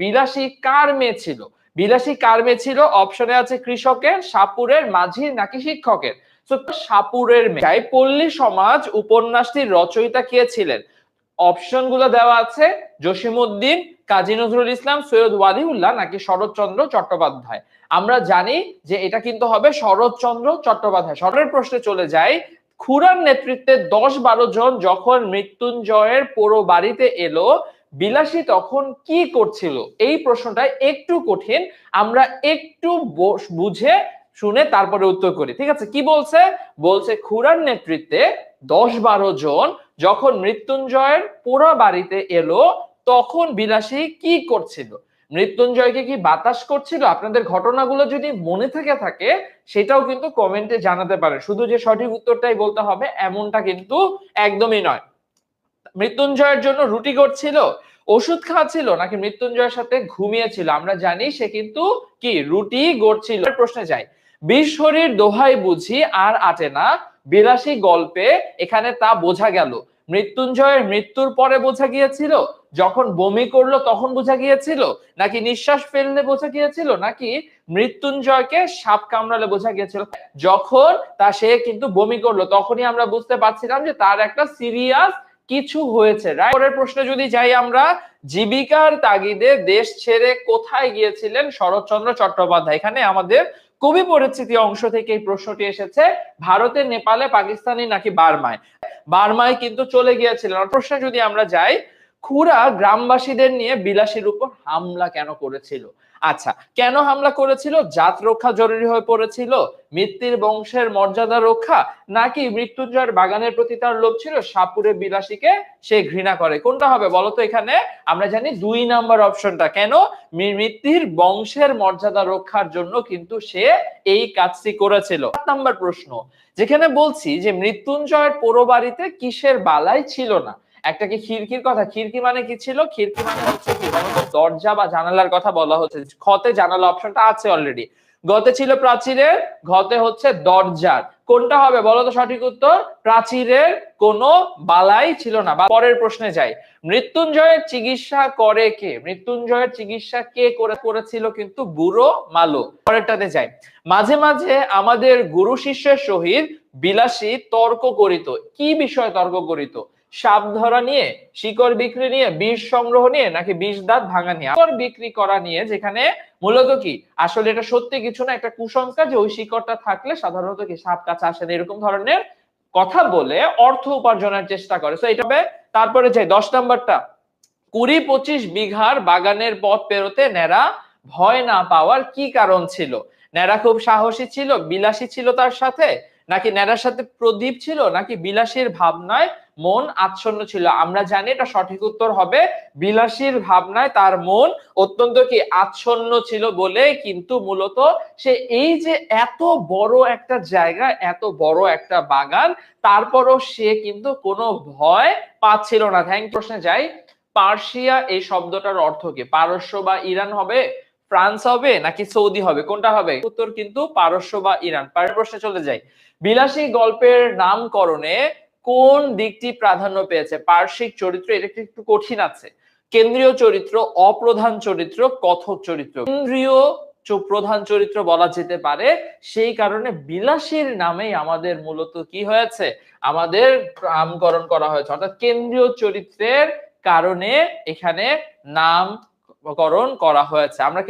বিলাসী কার মেয়ে ছিল? বিলাসী কার মেয়ে ছিল? অপশনে আছে কৃষকের, সাপুরের, মাঝির নাকি শিক্ষকের? সাপুরের মেয়ে। পল্লী সমাজ উপন্যাসটির রচয়িতা কে ছিলেন? অপশনগুলো দেওয়া আছে, জসিমউদ্দিন, কাজী নজরুল ইসলাম, সৈয়দ ওয়ালিউল্লাহ নাকি শরৎচন্দ্র চট্টোপাধ্যায়? আমরা জানি যে এটা কিন্তু হবে শরৎচন্দ্র চট্টোপাধ্যায়। শরতের প্রশ্নে চলে যাই, খুরার নেতৃত্বে দশ বারো জন যখন মৃত্যুঞ্জয়ের পুরো বাড়িতে এলো বিলাসী তখন কি করছিল? এই প্রশ্নটা একটু কঠিন, আমরা একটু বুঝে শুনে তারপরে উত্তর করি, ঠিক আছে? কি বলছে? বলছে, খুরার নেতৃত্বে দশ বারো জন যখন মৃত্যুঞ্জয়ের পুরো বাড়িতে এলো, তখন বিলাসী কি করছিল? মৃত্যুঞ্জয়কে কি বাতাস করছিল? আপনাদের ঘটনাগুলো যদি মনে থেকে থাকে, সেটাও কিন্তু কমেন্টে জানাতে পারে শুধু যে সঠিক উত্তরটাই বলতে হবে, এমনটা কিন্তু একদমই নয়। মৃত্যুঞ্জয়ের জন্য রুটি করছিল, ওষুধ খাচ্ছিল, নাকি মৃত্যুঞ্জয়ের সাথে ঘুমিয়েছিল? আমরা জানি সে কিন্তু কি? রুটি গড়ছিল। প্রশ্নে যাই। বিষ শরীর দোহাই বুঝি আর আটে না। বিলাসী গল্পে এখানে তা বোঝা গেল। মৃত্যুঞ্জয়ের মৃত্যুর পরে বোঝা গিয়েছিল? যখন বমি করল তখন বোঝা গিয়েছিল? নাকি নিঃশ্বাস ফেললে বোঝা গিয়েছিল? নাকি মৃত্যুঞ্জয়কে সাপ কামড়ালে বোঝা গিয়েছিল? যখন তা সে কিন্তু বমি করল, তখনই আমরা বুঝতে পারছিলাম যে তার একটা সিরিয়াস কিছু হয়েছে পরের প্রশ্নে যদি যাই আমরা, জীবিকার তাগিদে দেশ ছেড়ে কোথায় গিয়েছিলেন শরৎচন্দ্র চট্টোপাধ্যায়? এখানে আমাদের কবি পরিস্থিতি অংশ থেকে এই প্রশ্নটি এসেছে, ভারতে, নেপালে, পাকিস্তানি নাকি বার্মায়? বার্মায় কিন্তু চলে গিয়েছিলেন। প্রশ্নে যদি আমরা যাই খুরা গ্রামবাসীদের নিয়ে বিলাসীর উপর হামলা কেন করেছিল? আচ্ছা কেন হামলা করেছিল? জাত রক্ষা জরুরি হয়ে পড়েছিল? মৃত্যুর বংশের মর্যাদা রক্ষা? নাকি মৃত্যুঞ্জয়ের বাগানের প্রতি তার লোভ ছিল? সাপুরে বিলাসীকে সে ঘৃণা করে। কোনটা হবে বলতো এখানে? আমরা জানি দুই নাম্বার অপশনটা। কেন? মৃত্যুর বংশের মর্যাদা রক্ষার জন্য কিন্তু সে এই কাজটি করেছিল। সাত নাম্বার প্রশ্ন। যেখানে বলছি যে মৃত্যুঞ্জয়ের পোড়ো বাড়িতে কিসের বালাই ছিল না? একটা কি খিড়কির কথা? খিড়কি মানে কি ছিল? খিড়কি মানে হচ্ছে কি দরজা বা জানালার কথা বলা হচ্ছে। খতে জানালা অপশনটা আছে অলরেডি গতে ছিল প্রাচীরের, ঘতে হচ্ছে দরজার। কোনটা হবে বলো তো সঠিক উত্তর? প্রাচীরের কোনো বালাই ছিল না। পরের প্রশ্নে যাই। মৃত্যুঞ্জয়ের চিকিৎসা করে কে? মৃত্যুঞ্জয়ের চিকিৎসা কে করে, করেছিল কিন্তু বুড়ো মালো পরেরটাতে যাই। মাঝে মাঝে আমাদের গুরু শিষ্যের সহিত বিলাসী তর্ক করিত। কি বিষয়ে তর্ক করিত? সাপ ধরা নিয়ে, শিকড় বিক্রি নিয়ে, বিষ সংগ্রহ নিয়ে, নাকি বিষ দাঁত ভাঙা নিয়ে? শিকড় বিক্রি করা নিয়ে যেখানে মূলত কি? আসলে এটা সত্যি কিছু না, একটা কুসংস্কার যে ওই শিকড়টা থাকলে সাধারণত কি সাপ কাছে আসে না, এরকম ধরনের কথা বলে অর্থ উপার্জনের চেষ্টা করে। তো এটা তারপরে যাই দশ নাম্বারটা, কুড়ি পঁচিশ বিঘার বাগানের পথ পেরোতে ন্যাড়া ভয় না পাওয়ার কি কারণ ছিল? ন্যাড়া খুব সাহসী ছিল, বিলাসী ছিল তার সাথে নাকি ন্যাড়ার সাথে প্রদীপ ছিল নাকি বিলাসীর ভাবনায় মন আচ্ছন্ন ছিল? আমরা জানি এটা সঠিক উত্তর হবে বিলাসীর ভাবনায় তার মন অত্যন্ত কি আচ্ছন্ন ছিল বলে কিন্তু মূলত সে এই যে এত বড় একটা জায়গা, এত বড় একটা বাগান, তারপরও সে কিন্তু কোনো ভয় পাচ্ছিল না। থ্যাংক প্রশ্নে যাই, পার্সিয়া এই শব্দটার অর্থ কি? পারস্য বা ইরান হবে? ফ্রান্স হবে নাকি সৌদি হবে? কোনটা হবে? উত্তর কিন্তু পারস্য বা ইরান। পরের প্রশ্নে চলে যাই। বিলাসী গল্পের নামকরণে কোন দিকটি প্রাধান্য পেয়েছে? পার্শ্বিক চরিত্র, এটা একটু কঠিন আছে। কেন্দ্রীয় চরিত্র, অপ্রধান চরিত্র, কথক চরিত্র। কেন্দ্রীয় প্রধান চরিত্র বলা যেতে পারে। সেই কারণে বিলাসীর নামেই আমাদের মূলত কি হয়েছে? আমাদের নামকরণ করা হয়েছে। অর্থাৎ কেন্দ্রীয় চরিত্রের কারণে এখানে নামকরণ করা হয়েছে। আমরা